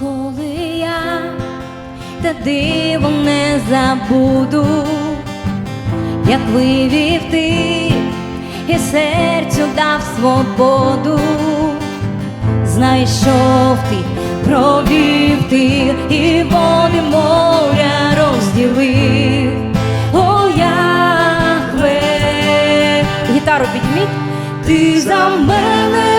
Ніколи я те диво не забуду, як вивів ти і серцю дав свободу, знайшов ти, провів ти і води моря розділив. О, Яхве, гітару підніміть. Ти за мене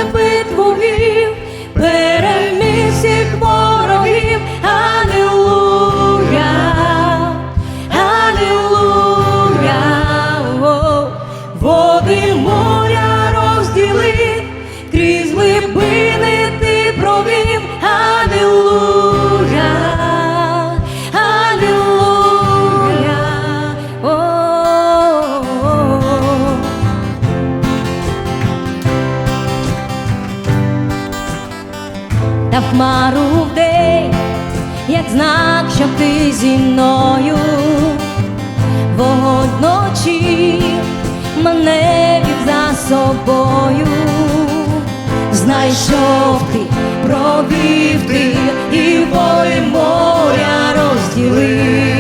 зі мною, вночі мене вів за собою, знайшов ти, провів ти і волі моря розділив.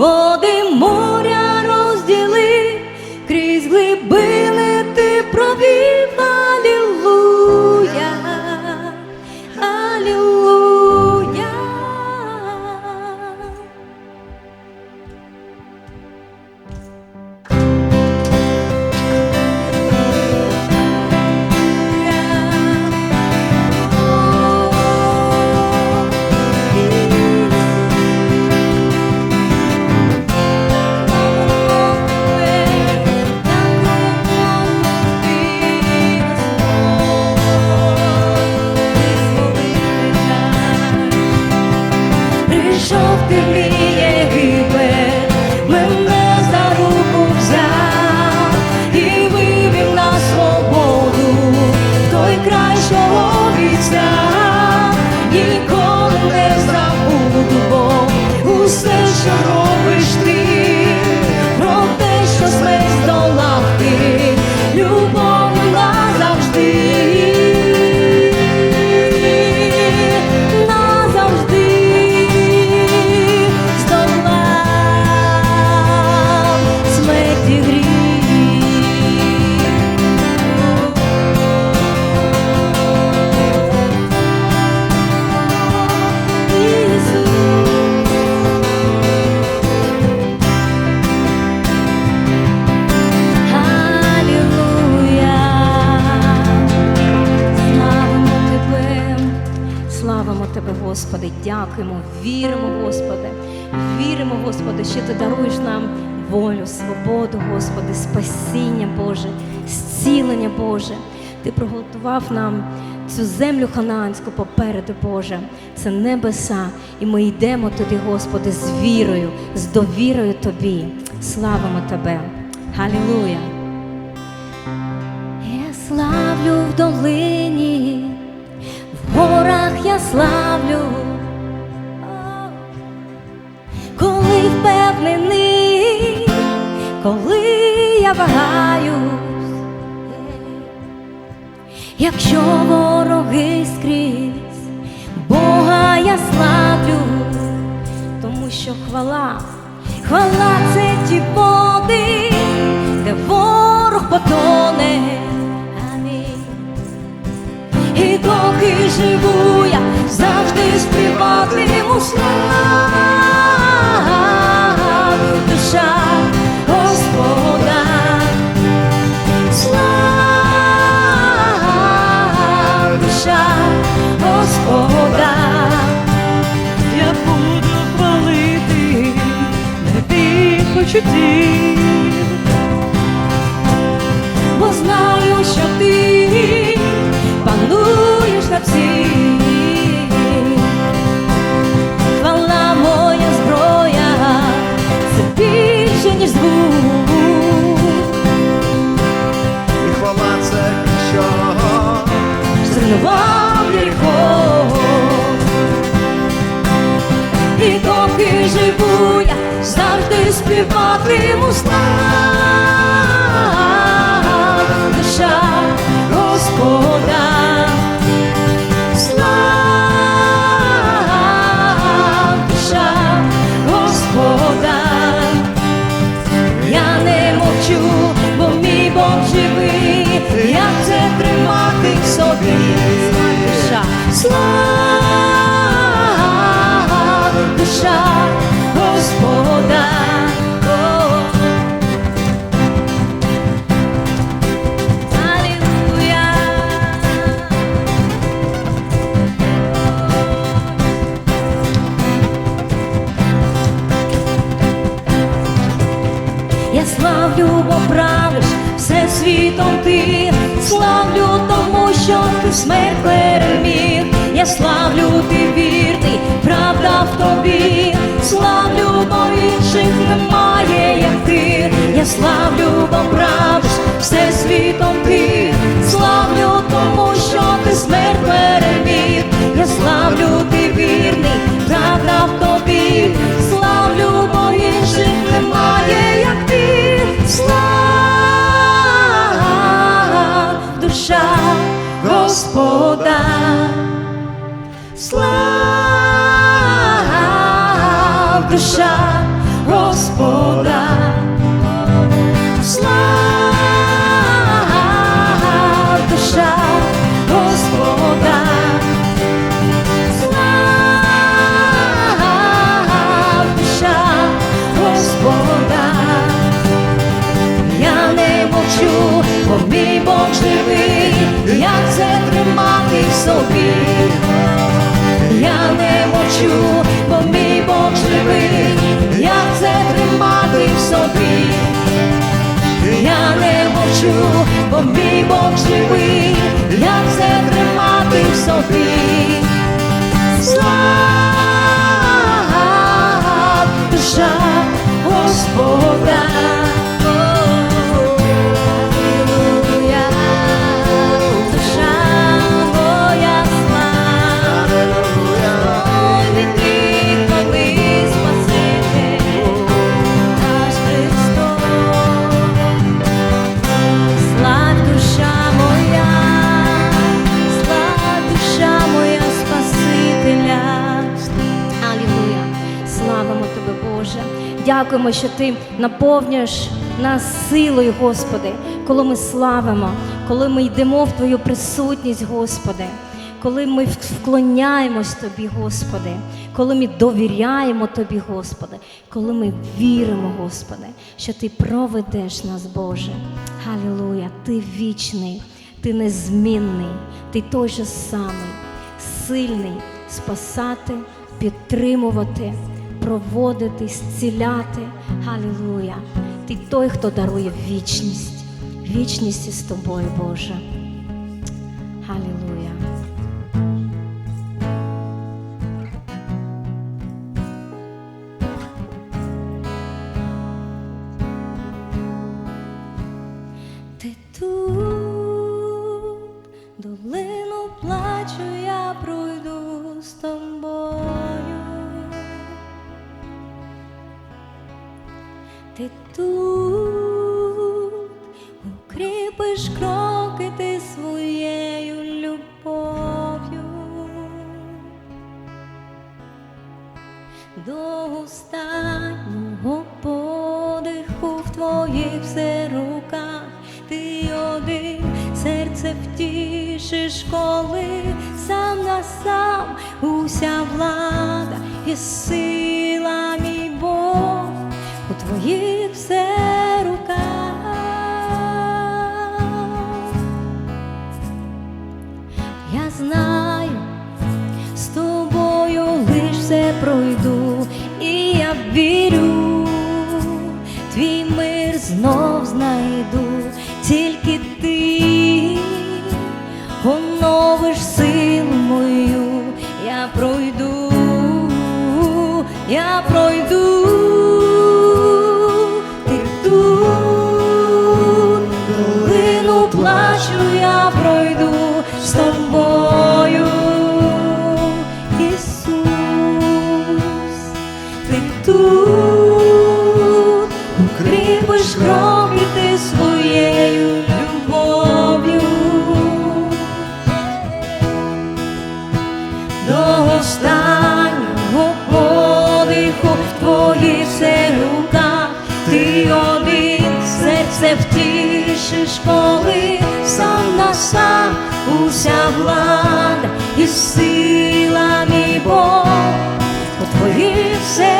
води. chauffe des lits. Боже, зцілення Боже. Ти приготував нам цю землю ханаанську попереду, Боже. Це небеса, і ми йдемо туди, Господи, з вірою, з довірою Тобі. Славимо Тебе. Халілуя! Я славлю в долині, в горах я славлю, коли впевнений, коли я вагаюсь, якщо вороги скрізь, Бога я славлю, тому що хвала, хвала це ті води, де ворог потоне. Амінь. І доки живу я завжди співатиму слав душа Господа, Я буду хвалити небі почуттів, бо знаю, що ти пануєш на всім. Зруйнував нікого, І доки живу я завжди співатиму слав душа славлю, бо правиш все світом ти, славлю тому, що ти смерть переміг. Я славлю, ти вірний, правда в тобі, славлю, бо інших немає, як ти. Я славлю, бо правиш все світом ти, славлю тому, Слава душа Господа. Слава душа мій Бог живий, як це тримати в собі. Слава Дякуємо, що Ти наповнюєш нас силою, Господи, коли ми славимо, коли ми йдемо в Твою присутність, Господи. Коли ми вклоняємось Тобі, Господи, коли ми довіряємо Тобі, Господи, коли ми віримо, Господи, що Ти проведеш нас, Боже. Халілуя, Ти вічний, Ти незмінний, Ти той же самий, сильний, спасати, підтримувати, проводити, зціляти. Галілуя! Ти той, хто дарує вічність, вічність із тобою, Боже. Ти тут укріпиш кроки ти своєю любов'ю. До останнього подиху в твоїх все руках, ти один серце втішиш, коли сам на сам уся влада і сила, останнього подиху в твоїх все руках, ти один серце втішиш, коли сам на сам уся влада і сила мій Бог у твоїх все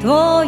多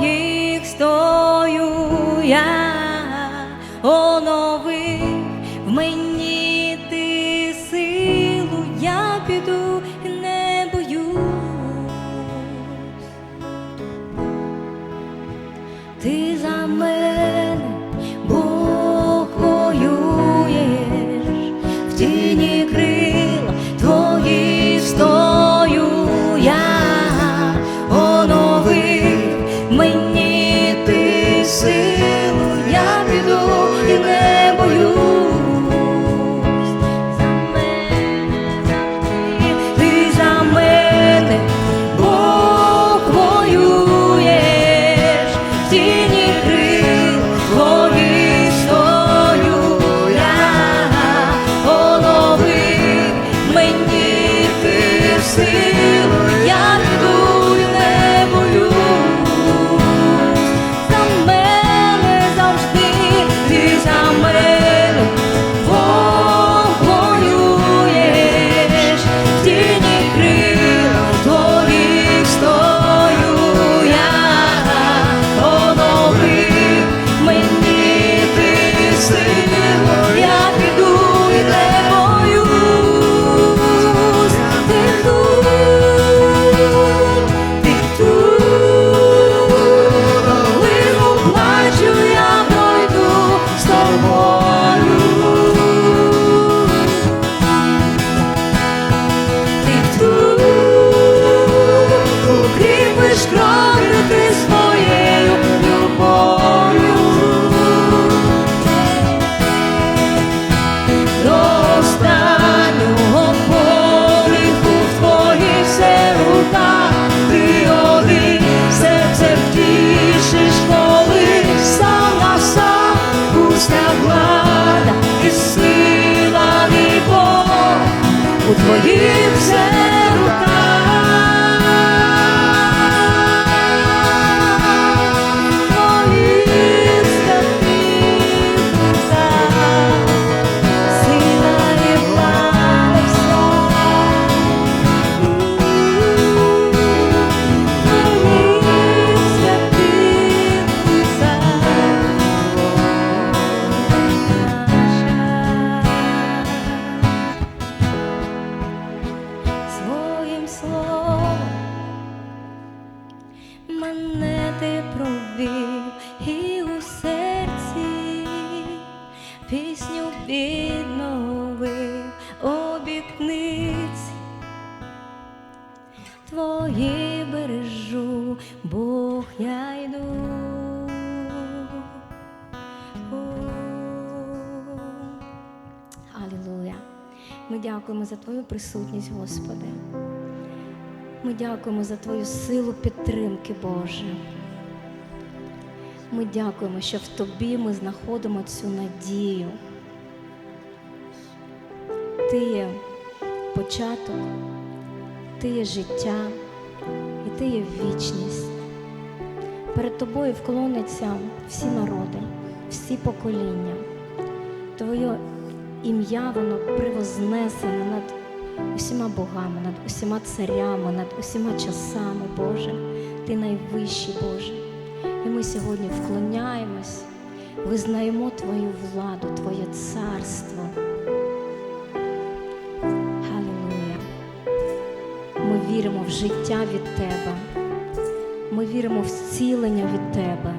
обітниць. Твої бережу, Бог я йду. Алілуя. Ми дякуємо за Твою присутність, Господи. Ми дякуємо за Твою силу підтримки, Боже. Ми дякуємо, що в Тобі ми знаходимо цю надію. Ти є початок, Ти є життя і Ти є вічність. Перед тобою вклоняться всі народи, всі покоління. Твоє ім'я воно привознесене над усіма богами, над усіма царями, над усіма часами, Боже. Ти найвищий Боже. І ми сьогодні вклоняємось, визнаємо Твою владу, Твоє царство. Віримо в життя від Тебе. Ми віримо в зцілення від Тебе.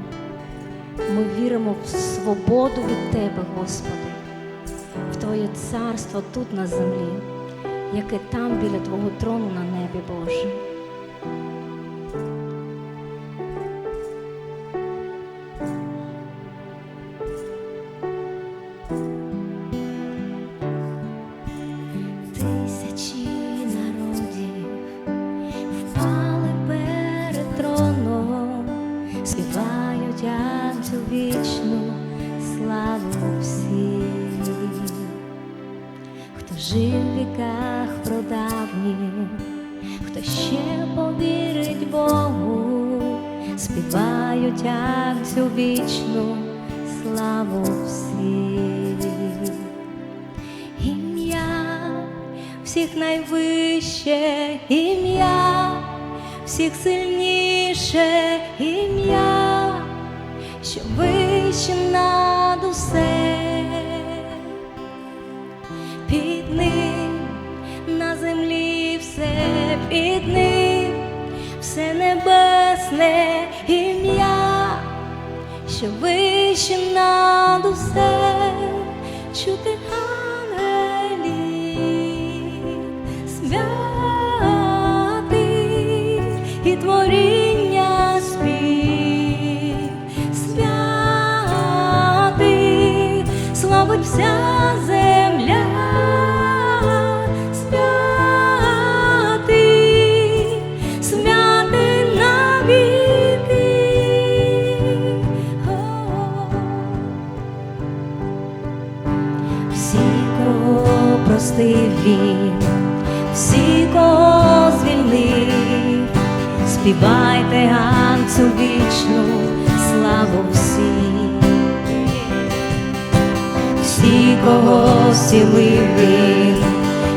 Ми віримо в свободу від Тебе, Господи, в Твоє царство тут на землі, яке там біля Твого трону на небі, Боже. Всіх сильніше ім'я, що вище над усе. Під ним на землі все під ним, все небесне ім'я, що вище над усе, чути простив він, всі, кого звільнив, співайте Ганцю вічну славу всім. Всі, кого зцілив він,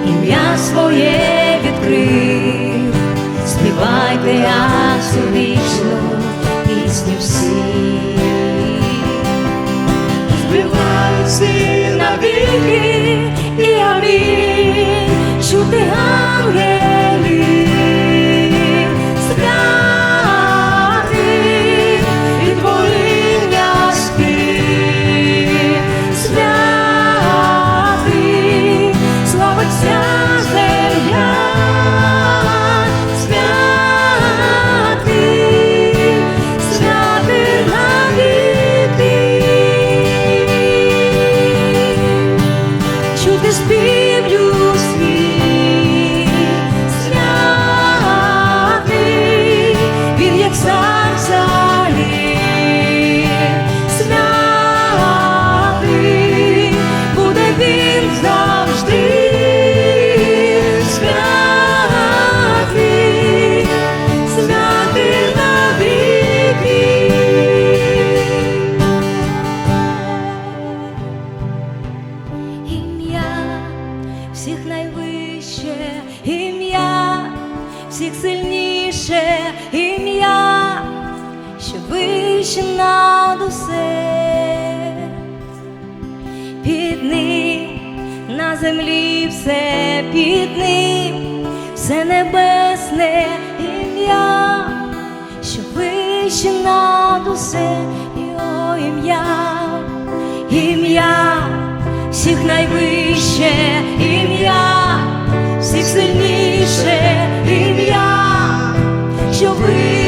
ім'я своє відкрив, співайте Ганцю вічну пісню всі. Співають всі навіки і амінь, чути ангелів,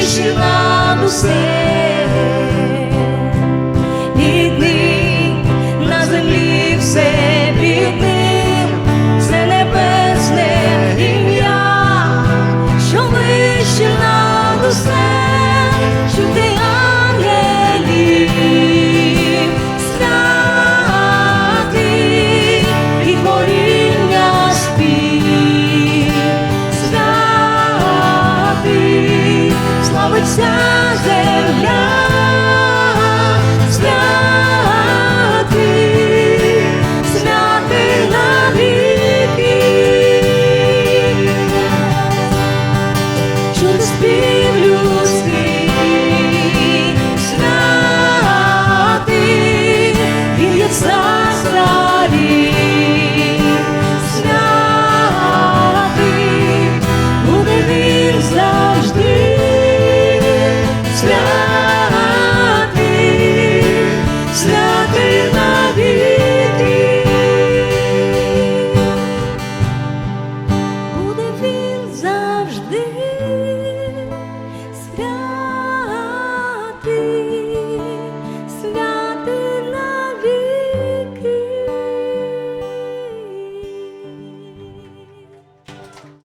вище над усе. be